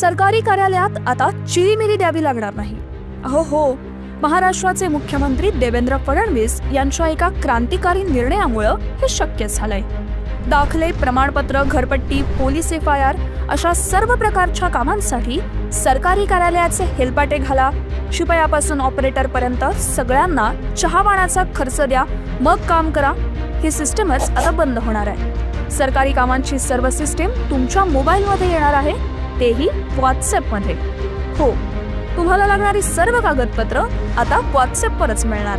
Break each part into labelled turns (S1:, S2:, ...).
S1: सरकारी कार्यालयात आता चिरीमिरी द्यावी लागणार नाही. अहो हो. महाराष्ट्राचे मुख्यमंत्री देवेंद्र फडणवीस यांच्या एका क्रांतिकारी निर्णयामुळं हे शक्य झालंय. दाखले प्रमाणपत्र घरपट्टी पोलीस एफ आय आर अशा सर्व प्रकारच्या कामांसाठी सरकारी कार्यालयाचे हेलपाटे घाला. शिपयापासून ऑपरेटरपर्यंत सगळ्यांना चहावाणाचा खर्च द्या. मग काम करा. ही सिस्टमच आता बंद होणार आहे. सरकारी कामांची सर्व सिस्टीम तुमच्या मोबाईलमध्ये येणार आहे. तेही व्हॉट्सॲपमध्ये हो तुम्हाला लागणारी सर्व कागदपत्र आता व्हॉट्सॲपवरच मिळणार.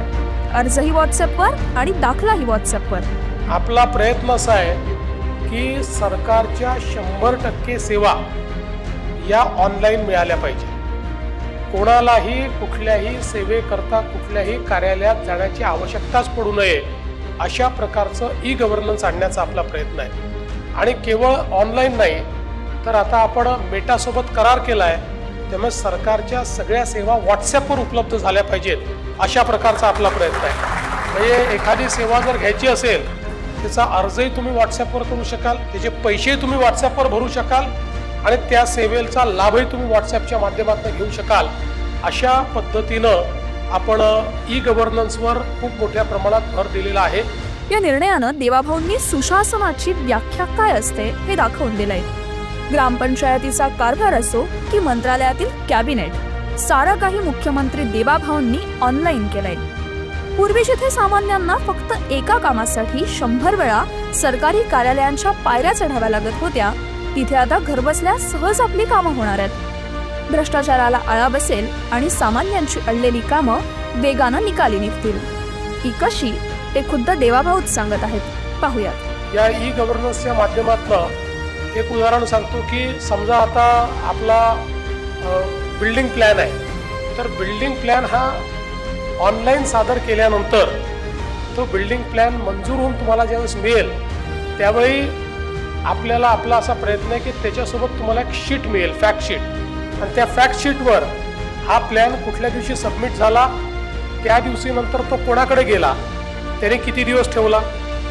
S1: अर्जही व्हॉट्सॲपवर आणि दाखलाही व्हॉट्सॲपवर
S2: आपला प्रयत्न असा आहे की सरकारच्या शंभर टक्के सेवा या ऑनलाईन मिळाल्या पाहिजे. कोणालाही कुठल्याही सेवेकरता कुठल्याही कार्यालयात जाण्याची आवश्यकताच पडू नये अशा प्रकारचं ई गव्हर्नन्स आणण्याचा आपला प्रयत्न आहे. आणि केवळ ऑनलाईन नाही तर आता आपण मेटासोबत करार केला आहे त्यामुळे सरकारच्या सगळ्या सेवा व्हॉट्सॲपवर उपलब्ध झाल्या पाहिजेत अशा प्रकारचा आपला प्रयत्न आहे. म्हणजे एखादी सेवा जर घ्यायची असेल त्याचा अर्जही तुम्ही व्हॉट्सॲपवर करू शकाल त्याचे पैसेही तुम्ही व्हॉट्सॲपवर भरू शकाल आणि त्या सेवेचा लाभही तुम्ही व्हॉट्सॲपच्या माध्यमातून घेऊ शकाल. अशा पद्धतीनं आपण ई गव्हर्नन्सवर खूप मोठ्या प्रमाणात भर दिलेला आहे.
S1: या निर्णयानं देवाभाऊंनी सुशासनाची व्याख्या काय असते हे दाखवून दिलंय. ग्रामपंचायतीचा कारभार असो की मंत्रालयातील कॅबिनेट सारा काही मुख्यमंत्री देवाभाऊंनी ऑनलाईन केलंय. पूर्वी जिथे सामान्यांना फक्त एका कामासाठी शंभर वेळा सरकारी कार्यालयांच्या पायऱ्या चढाव्या लागत होत्या तिथे आता घरबसल्या सहज आपली कामं होणार आहेत. भ्रष्टाचाराला आळा बसेल आणि सामान्यांची अडलेली कामं वेगानं निकाली निघतील. ही कशी ते खुद्द देवाभाऊच सांगत आहेत. पाहूयात.
S2: या ई गव्हर्नन्सच्या माध्यमातून एक उदाहरण सांगतो की समजा आता आपला बिल्डिंग प्लॅन आहे. तर बिल्डिंग प्लॅन हा ऑनलाईन सादर केल्यानंतर तो बिल्डिंग प्लॅन मंजूर होऊन तुम्हाला ज्यावेळेस मिळेल त्यावेळी आपल्याला आपला असा प्रयत्न आहे की त्याच्यासोबत तुम्हाला एक शीट मिळेल फॅक्ट शीट आणि त्या फॅक्ट शीटवर हा प्लॅन कुठल्या दिवशी सबमिट झाला त्या दिवशीनंतर तो कोणाकडे गेला त्याने किती दिवस ठेवला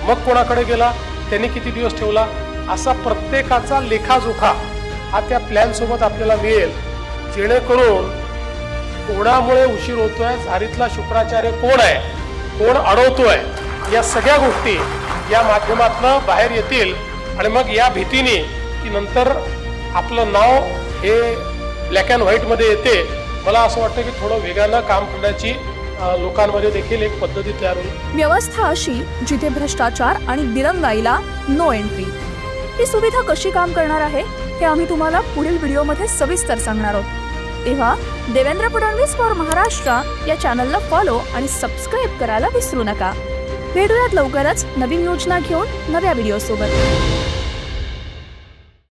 S2: मग कोणाकडे गेला त्याने किती दिवस ठेवला असा प्रत्येकाचा लेखाजोखा हा त्या प्लॅनसोबत आपल्याला मिळेल. जेणेकरून कोणामुळे उशीर होतोय झारीतला शुक्राचार्य कोण आहे कोण अडवतोय या सगळ्या गोष्टी या माध्यमातनं बाहेर येतील. आणि मग या भीतीने की नंतर आपलं नाव हे ब्लॅक अँड व्हाईटमध्ये येते. मला असं वाटतं की थोडं वेगानं काम करण्याची लोकांमध्ये देखील एक पद्धती तयार होईल.
S1: व्यवस्था अशी जिथे भ्रष्टाचार आणि दिरंगाईला नो एंट्री ही सुविधा कशी काम करणार आहे हे आम्ही तुम्हाला पुढील व्हिडिओमध्ये सविस्तर सांगणार आहोत. तेव्हा देवेंद्र फडणवीस फॉर महाराष्ट्र या चॅनलला फॉलो आणि सबस्क्राईब करायला विसरू नका. भेटूयात लवकरच नवीन योजना घेऊन नव्या व्हिडिओ सोबत.